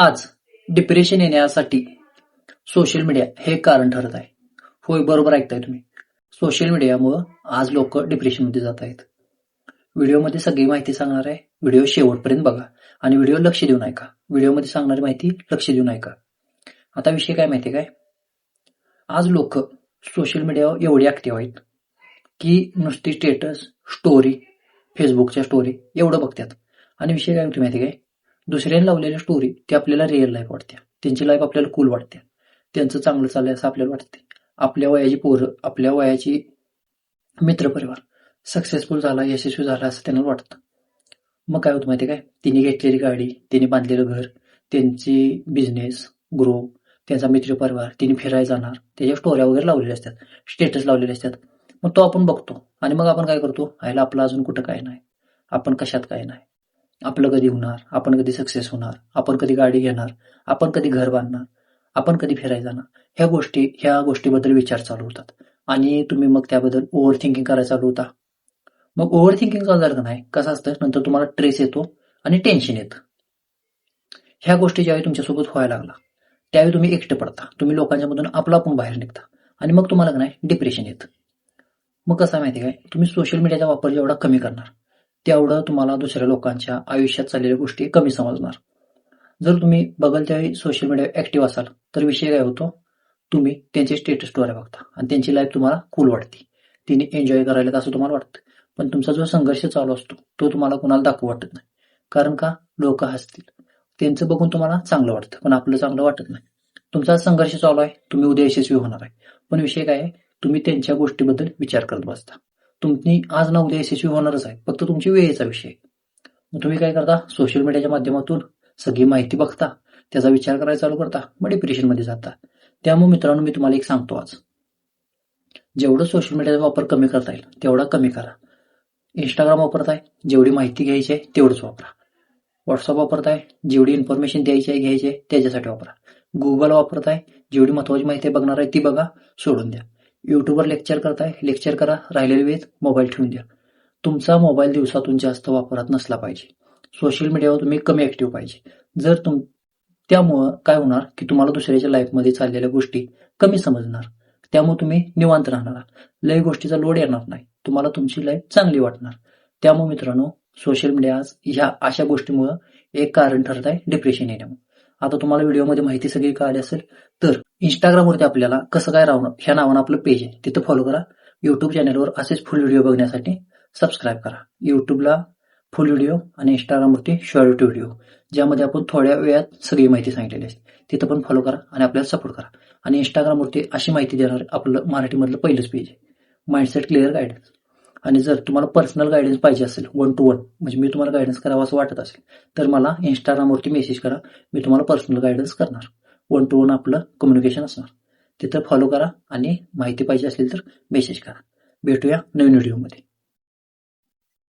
आज डिप्रेशन येण्यासाठी social media हे कारण ठरत आहे. होय बरोबर ऐकताय तुम्ही. सोशल मीडियामुळं आज लोक डिप्रेशनमध्ये जात आहेत. व्हिडिओमध्ये सगळी माहिती सांगणार आहे. व्हिडिओ शेवटपर्यंत बघा. आणि व्हिडिओ लक्ष देऊन ऐका. व्हिडिओमध्ये सांगणारी माहिती लक्ष देऊन ऐका. आता विषय काय माहिती काय? आज लोक सोशल मीडियावर एवढे ऍक्टिव्ह आहेत की नुसती स्टेटस स्टोरी फेसबुकच्या स्टोरी एवढं बघतात. आणि विषय काय होती माहिती काय? दुसऱ्याने लावलेल्या स्टोरी ती आपल्याला रिअल लाईफ वाटते त्यांची लाईफ आपल्याला कूल वाटते त्यांचं चांगलं चाललंय असं आपल्याला वाटते आपल्या वयाची पोरं आपल्या वयाची मित्रपरिवार सक्सेसफुल झाला यशस्वी झाला असं त्यांना वाटतं. मग काय होतं माहिती काय? तिने घेतलेली गाडी तिने बांधलेलं घर त्यांची बिझनेस ग्रो त्यांचा मित्रपरिवार तिने फिरायला जाणार त्याच्या स्टोऱ्या वगैरे लावलेल्या असतात स्टेटस लावलेले असतात. मग तो आपण बघतो. आणि मग आपण काय करतो? आयला आपलं अजून कुठं काय नाही? आपण कशात काय नाही? आपलं कधी होणार? आपण कधी सक्सेस होणार? आपण कधी गाडी घेणार? आपण कधी घर बांधणार? आपण कधी फिरायला जाणार? ह्या गोष्टी ह्या गोष्टीबद्दल विचार चालू होतात. आणि तुम्ही मग त्याबद्दल ओव्हर थिंकिंग करायला चालू होता. मग ओव्हर थिंकिंगचा झालं का नाही? कसं असतं? नंतर तुम्हाला ट्रेस येतो आणि टेन्शन येतं. ह्या गोष्टी ज्यावेळी तुमच्यासोबत व्हायला लागला त्यावेळी तुम्ही एकटं पडता. तुम्ही लोकांच्या मधून आपला आपण बाहेर निघता. आणि मग तुम्हाला का नाही? डिप्रेशन येतं. मग कसं माहिती काय? तुम्ही सोशल मीडियाचा वापर जेवढा कमी करणार. तेवढं तुम्हाला दुसऱ्या लोकांच्या आयुष्यात चाललेल्या गोष्टी कमी समजणार. जर तुम्ही बघल त्यावेळी सोशल मीडिया ऍक्टिव्ह असाल तर विषय काय होतो? तुम्ही त्यांचे स्टेटस स्टोऱ्या बघता आणि त्यांची लाईफ तुम्हाला कूल वाटते. तिने एन्जॉय करायला असं तुम्हाला वाटतं. पण तुमचा जो संघर्ष चालू असतो तो तुम्हाला कुणाला दाखवू वाटत नाही. कारण का? लोक हसतील. त्यांचं बघून तुम्हाला चांगलं वाटतं पण आपलं चांगलं वाटत नाही. तुमचा संघर्ष चालू आहे तुम्ही उद्या यशस्वी होणार आहे. पण विषय काय आहे? तुम्ही त्यांच्या गोष्टीबद्दल विचार करत बसता. तुम्ही आज ना उद्या यशस्वी होणारच आहे. फक्त तुमची वेळेचा विषय. मग तुम्ही काय करता? सोशल मीडियाच्या माध्यमातून सगळी माहिती बघता. त्याचा विचार करायला चालू करता. मग डिप्रेशनमध्ये जाता. त्यामुळे मित्रांनो मी तुम्हाला एक सांगतो आज. जेवढं सोशल मीडियाचा वापर कमी करता येईल तेवढा कमी करा. इंस्टाग्राम वापरताय जेवढी माहिती घ्यायची आहे तेवढंच वापरा. व्हॉट्सअप वापरताय जेवढी इन्फॉर्मेशन द्यायची आहे घ्यायची आहे त्याच्यासाठी वापरा. गुगल वापरताय जेवढी महत्वाची माहिती बघणार आहे ती बघा सोडून द्या. युट्यूबवर लेक्चर करताय लेक्चर करा राहिलेली वेळेत मोबाईल ठेवून द्या. तुमचा मोबाईल दिवसातून जास्त वापरात नसला पाहिजे. सोशल मीडियावर तुम्ही कमी ऍक्टिव्ह पाहिजे. जर तुम त्यामुळं काय होणार की तुम्हाला दुसऱ्याच्या लाईफमध्ये चाललेल्या गोष्टी कमी समजणार. त्यामुळे तुम्ही निवांत राहणार. लय गोष्टीचा लोड येणार नाही. तुम्हाला तुमची लाईफ चांगली वाटणार. त्यामुळे मित्रांनो सोशल मीडिया आज ह्या अशा गोष्टीमुळं एक कारण ठरत आहे डिप्रेशन येण्यामुळे. आता तुम्हाला व्हिडिओमध्ये माहिती सगळी कळाली असेल तर इंस्टाग्रामवरती आपल्याला कसं काय राहणं ह्या नावानं आपलं पेज आहे. तिथं फॉलो करा. युट्यूब चॅनलवर असेच फुल व्हिडिओ बघण्यासाठी सबस्क्राईब करा. युट्यूबला फुल व्हिडिओ आणि इंस्टाग्रामवरती शॉर्ट व्हिडिओ ज्यामध्ये आपण थोड्या वेळात सगळी माहिती सांगितलेली असते. तिथं पण फॉलो करा आणि आपल्याला सपोर्ट करा. आणि इंस्टाग्रामवरती अशी माहिती देणार आपलं मराठीमधलं पहिलंच पेज आहे. माइंडसेट क्लिअर गायडन्स आणि जर तुम्हाला पर्सनल गायडन्स पाहिजे असेल वन टू वन म्हणजे मी तुम्हाला गायडन्स करावं असं वाटत असेल तर मला इंस्टाग्रामवरती मेसेज करा. मी तुम्हाला पर्सनल गायडन्स करणार. वन टू वन आपलं कम्युनिकेशन असणार. तिथं फॉलो करा आणि माहिती पाहिजे असेल तर मेसेज करा. भेटूया नवीन व्हिडिओमध्ये